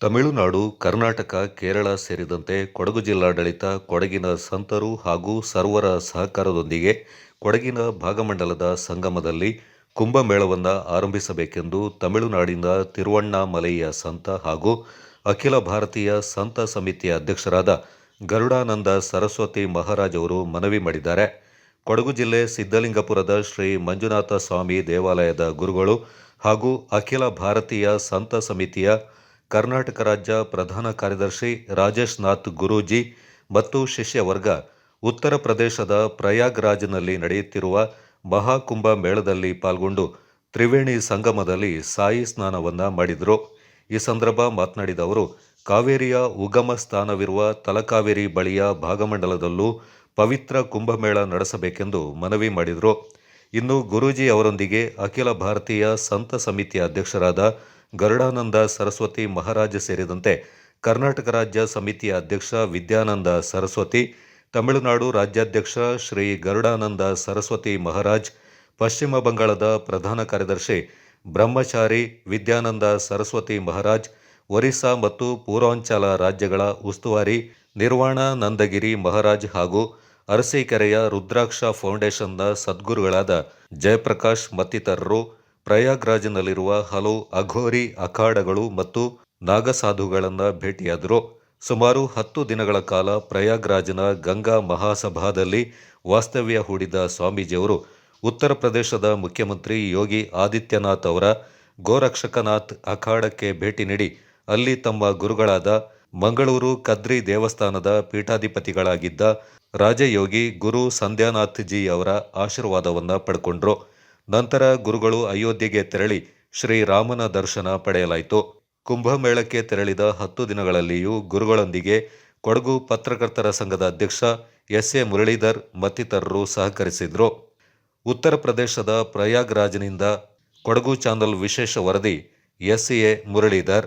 ತಮಿಳುನಾಡು, ಕರ್ನಾಟಕ, ಕೇರಳ ಸೇರಿದಂತೆ ಕೊಡಗು ಜಿಲ್ಲಾಡಳಿತ ಕೊಡಗಿನ ಸಂತರು ಹಾಗೂ ಸರ್ವರ ಸಹಕಾರದೊಂದಿಗೆ ಕೊಡಗಿನ ಭಾಗಮಂಡಲದ ಸಂಗಮದಲ್ಲಿ ಕುಂಭಮೇಳವನ್ನು ಆರಂಭಿಸಬೇಕೆಂದು ತಮಿಳುನಾಡಿನ ತಿರುವಣ್ಣಾಮಲೈಯ ಸಂತ ಹಾಗೂ ಅಖಿಲ ಭಾರತೀಯ ಸಂತ ಸಮಿತಿಯ ಅಧ್ಯಕ್ಷರಾದ ಗರುಡಾನಂದ ಸರಸ್ವತಿ ಮಹಾರಾಜ್ ಅವರು ಮನವಿ ಮಾಡಿದ್ದಾರೆ. ಕೊಡಗು ಜಿಲ್ಲೆ ಸಿದ್ದಲಿಂಗಪುರದ ಶ್ರೀ ಮಂಜುನಾಥ ಸ್ವಾಮಿ ದೇವಾಲಯದ ಗುರುಗಳು ಹಾಗೂ ಅಖಿಲ ಭಾರತೀಯ ಸಂತ ಸಮಿತಿಯ ಕರ್ನಾಟಕ ರಾಜ್ಯ ಪ್ರಧಾನ ಕಾರ್ಯದರ್ಶಿ ರಾಜೇಶ್ ನಾಥ್ ಗುರೂಜಿ ಮತ್ತು ಶಿಷ್ಯ ವರ್ಗ ಉತ್ತರ ಪ್ರದೇಶದ ಪ್ರಯಾಗ್ರಾಜ್ನಲ್ಲಿ ನಡೆಯುತ್ತಿರುವ ಮಹಾಕುಂಭ ಮೇಳದಲ್ಲಿ ಪಾಲ್ಗೊಂಡು ತ್ರಿವೇಣಿ ಸಂಗಮದಲ್ಲಿ ಸಾಯಿ ಸ್ನಾನವನ್ನು ಮಾಡಿದರು. ಈ ಸಂದರ್ಭ ಮಾತನಾಡಿದ ಅವರು, ಕಾವೇರಿಯ ಉಗಮ ಸ್ಥಾನವಿರುವ ತಲಕಾವೇರಿ ಬಳಿಯ ಭಾಗಮಂಡಲದಲ್ಲೂ ಪವಿತ್ರ ಕುಂಭಮೇಳ ನಡೆಸಬೇಕೆಂದು ಮನವಿ ಮಾಡಿದರು. ಇನ್ನು ಗುರೂಜಿ ಅವರೊಂದಿಗೆ ಅಖಿಲ ಭಾರತೀಯ ಸಂತ ಸಮಿತಿಯ ಅಧ್ಯಕ್ಷರಾದ ಗರುಡಾನಂದ ಸರಸ್ವತಿ ಮಹಾರಾಜ ಸೇರಿದಂತೆ ಕರ್ನಾಟಕ ರಾಜ್ಯ ಸಮಿತಿಯ ಅಧ್ಯಕ್ಷ ವಿದ್ಯಾನಂದ ಸರಸ್ವತಿ, ತಮಿಳುನಾಡು ರಾಜ್ಯಾಧ್ಯಕ್ಷ ಶ್ರೀ ಗರುಡಾನಂದ ಸರಸ್ವತಿ ಮಹಾರಾಜ್, ಪಶ್ಚಿಮ ಬಂಗಾಳದ ಪ್ರಧಾನ ಕಾರ್ಯದರ್ಶಿ ಬ್ರಹ್ಮಚಾರಿ ವಿದ್ಯಾನಂದ ಸರಸ್ವತಿ ಮಹಾರಾಜ್, ಒರಿಸ್ಸಾ ಮತ್ತು ಪೂರ್ವಾಂಚಲ ರಾಜ್ಯಗಳ ಉಸ್ತುವಾರಿ ನಿರ್ವಾಣ ನಂದಗಿರಿ ಮಹಾರಾಜ್ ಹಾಗೂ ಅರಸೀಕೆರೆಯ ರುದ್ರಾಕ್ಷ ಫೌಂಡೇಶನ್ನ ಸದ್ಗುರುಗಳಾದ ಜಯಪ್ರಕಾಶ್ ಮತ್ತಿತರರು ಪ್ರಯಾಗ್ರಾಜ್ನಲ್ಲಿರುವ ಹಲವು ಅಘೋರಿ ಅಖಾಡಗಳು ಮತ್ತು ನಾಗಸಾಧುಗಳನ್ನು ಭೇಟಿಯಾದರು. ಸುಮಾರು ಹತ್ತು ದಿನಗಳ ಕಾಲ ಪ್ರಯಾಗ್ರಾಜ್ನ ಗಂಗಾ ಮಹಾಸಭಾದಲ್ಲಿ ವಾಸ್ತವ್ಯ ಹೂಡಿದ ಸ್ವಾಮೀಜಿಯವರು ಉತ್ತರ ಪ್ರದೇಶದ ಮುಖ್ಯಮಂತ್ರಿ ಯೋಗಿ ಆದಿತ್ಯನಾಥ್ ಅವರ ಗೋರಕ್ಷಕನಾಥ್ ಅಖಾಡಕ್ಕೆ ಭೇಟಿ ನೀಡಿ ಅಲ್ಲಿ ತಮ್ಮ ಗುರುಗಳಾದ ಮಂಗಳೂರು ಕದ್ರಿ ದೇವಸ್ಥಾನದ ಪೀಠಾಧಿಪತಿಗಳಾಗಿದ್ದ ರಾಜಯೋಗಿ ಗುರು ಸಂಧ್ಯಾನಾಥ್ ಜಿ ಅವರ ಆಶೀರ್ವಾದವನ್ನು ಪಡ್ಕೊಂಡ್ರು. ನಂತರ ಗುರುಗಳು ಅಯೋಧ್ಯೆಗೆ ತೆರಳಿ ಶ್ರೀರಾಮನ ದರ್ಶನ ಪಡೆಯಲಾಯಿತು. ಕುಂಭಮೇಳಕ್ಕೆ ತೆರಳಿದ ಹತ್ತು ದಿನಗಳಲ್ಲಿಯೂ ಗುರುಗಳೊಂದಿಗೆ ಕೊಡಗು ಪತ್ರಕರ್ತರ ಸಂಘದ ಅಧ್ಯಕ್ಷ ಎಸ್ ಎ ಮುರಳೀಧರ್ ಮತ್ತಿತರರು ಸಹಕರಿಸಿದರು. ಉತ್ತರ ಪ್ರದೇಶದ ಪ್ರಯಾಗ್ರಾಜ್ನಿಂದ ಕೊಡಗು ಚಾನಲ್ ವಿಶೇಷ ವರದಿ ಎಸ್ ಎ ಮುರಳೀಧರ್.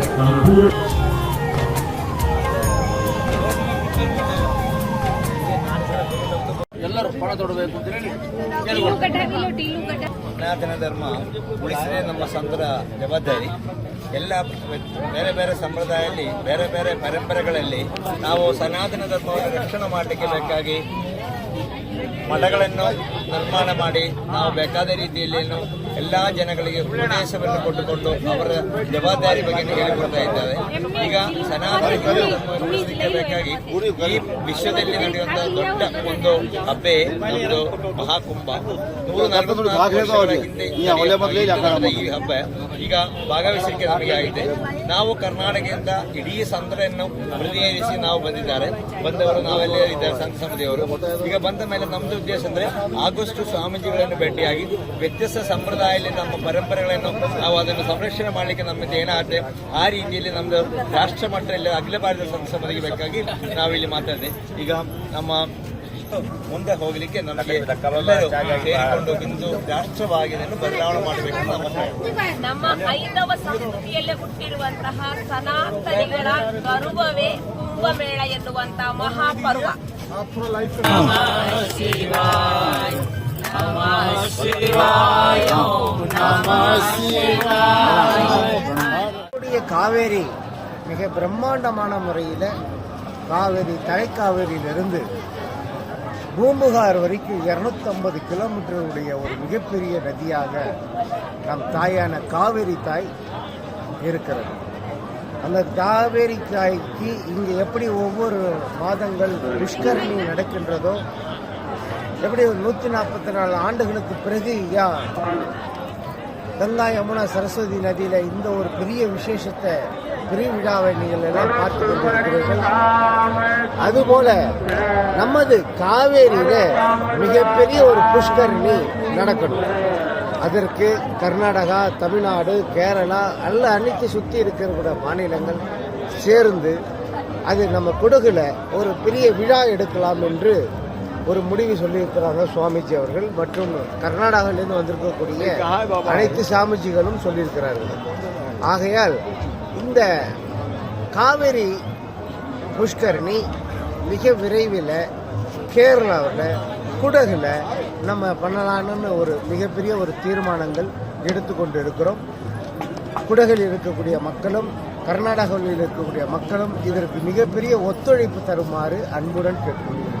ಎಲ್ಲರೂ ಪಣ ತೊಡಬೇಕು ಅಂತ ಸನಾತನ ಧರ್ಮ ಉಳಿಸಲೇ ನಮ್ಮ ಸಂತರ ಜವಾಬ್ದಾರಿ. ಎಲ್ಲ ಬೇರೆ ಬೇರೆ ಸಂಪ್ರದಾಯದಲ್ಲಿ, ಬೇರೆ ಬೇರೆ ಪರಂಪರೆಗಳಲ್ಲಿ ನಾವು ಸನಾತನ ಧರ್ಮವನ್ನು ರಕ್ಷಣೆ ಮಾಡಲಿಕ್ಕೆ ಬೇಕಾಗಿ ಮಠಗಳನ್ನು ನಿರ್ಮಾಣ ಮಾಡಿ ನಾವು ಬೇಕಾದ ರೀತಿಯಲ್ಲಿ ಎಲ್ಲ ಜನಗಳಿಗೆ ಉಪದೇಶವನ್ನು ಕೊಟ್ಟುಕೊಂಡು ಅವರ ಜವಾಬ್ದಾರಿ ಬಗ್ಗೆ ಹೇಳಿಕೊಡ್ತಾ ಇದ್ದಾರೆ ಈಗ ಸನಾತನ ಬೇಕಾಗಿ ಈ ವಿಶ್ವದಲ್ಲಿ ನಡೆಯುವಂತಹ ದೊಡ್ಡ ಒಂದು ಹಬ್ಬೆ ಒಂದು ಮಹಾಕುಂಭ. ನೂರ ನಲವತ್ತು ಈ ಹಬ್ಬ. ಈಗ ಭಾಗವಹಿಸಲಿಕ್ಕೆ ನಮಗೆ ಆಗಿದೆ. ನಾವು ಕರ್ನಾಟಕದಿಂದ ಇಡೀ ಸಂದ್ರೆಯನ್ನು ಪ್ರತಿನಿಧಿಸಿ ನಾವು ಬಂದಿದ್ದಾರೆ. ಬಂದವರು ನಾವೆಲ್ಲ ಇದ್ದಾರೆ ಸಂತ ಸಮಿತಿಯವರು. ಈಗ ಬಂದ ಮೇಲೆ ನಮ್ದು ಉದ್ದೇಶ ಅಂದ್ರೆ ಆಗೋಷ್ಟು ಸ್ವಾಮೀಜಿಗಳನ್ನು ಭೇಟಿಯಾಗಿ ವ್ಯತ್ಯಸ್ತ ಇಲ್ಲಿ ನಮ್ಮ ಪರಂಪರೆಗಳನ್ನು ನಾವು ಅದನ್ನು ಸಂರಕ್ಷಣೆ ಮಾಡಲಿಕ್ಕೆ ನಮ್ಮಿಂದ ಏನಾಗುತ್ತೆ ಆ ರೀತಿಯಲ್ಲಿ ನಮ್ಮದು ರಾಷ್ಟ್ರ ಮಟ್ಟದಲ್ಲಿ ಅಖಿಲ ಭಾರತ ಸಂಸ್ಥೆ ನಾವು ನಾವಿಲ್ಲಿ ಮಾತಾಡಿದೆ ಈಗ ನಮ್ಮ ಮುಂದೆ ಹೋಗಲಿಕ್ಕೆ ನಮಗೆ ಸೇರಿಕೊಂಡು ಇಂದು ರಾಷ್ಟ್ರವಾಗಿದೆ ಬದಲಾವಣೆ ಮಾಡಬೇಕು ನಮ್ಮ ಐದವ ಸಂಸ್ಕೃತಿಯಲ್ಲೇ ಹುಟ್ಟಿರುವಂತಹ ಸನಾತನಿಗಳ ಗರ್ವವೇ ಕುಂಭಮೇಳ ಎನ್ನುವಂತಹ ಮಹಾಪರ್ವ காவேரி மிக பிரம்மாண்டமான முறையில் காவேரி தலைக்காவேரியிலிருந்து பூம்புகார் வரைக்கும் 250 கிலோமீட்டருடைய ஒரு மிகப்பெரிய நதியாக நம் தாயான காவேரி தாய் இருக்கிறது. அந்த காவேரி தாய்க்கு இங்கே எப்படி ஒவ்வொரு மாதங்கள் புஷ்கரணி நடக்கின்றதோ எப்படி நூற்றி நாற்பத்தி நாலு ஆண்டுகளுக்கு பிறகு யா கங்கா யமுனா சரஸ்வதி நதியில இந்த ஒரு பெரிய விசேஷத்தை பெரிய விழாவை நீங்கள் எல்லாம் பார்த்து கொண்டிருக்கிறீர்கள். அதுபோல நமது காவேரியில மிகப்பெரிய ஒரு புஷ்கரணி நடக்கணும். அதற்கு கர்நாடகா தமிழ்நாடு கேரளா அல்ல அனைத்து சுற்றி இருக்கிற மாநிலங்கள் சேர்ந்து அது நம்ம கொடுகுல ஒரு பெரிய விழா எடுக்கலாம் என்று ஒரு முடிவு சொல்லியிருக்கிறாங்க சுவாமிஜி அவர்கள் மற்றும் கர்நாடகாவிலிருந்து வந்திருக்கக்கூடிய அனைத்து சாமிஜிகளும் சொல்லியிருக்கிறார்கள். ஆகையால் இந்த காவேரி புஷ்கரணி மிக விரைவில் கேரளாவில் குடகுல நம்ம பண்ணலான்னு ஒரு மிகப்பெரிய ஒரு தீர்மானங்கள் எடுத்துக்கொண்டு இருக்கிறோம். குடகில் இருக்கக்கூடிய மக்களும் கர்நாடகாவில் இருக்கக்கூடிய மக்களும் இதற்கு மிகப்பெரிய ஒத்துழைப்பு தருமாறு அன்புடன் கேட்டுக்கொள்கிறேன்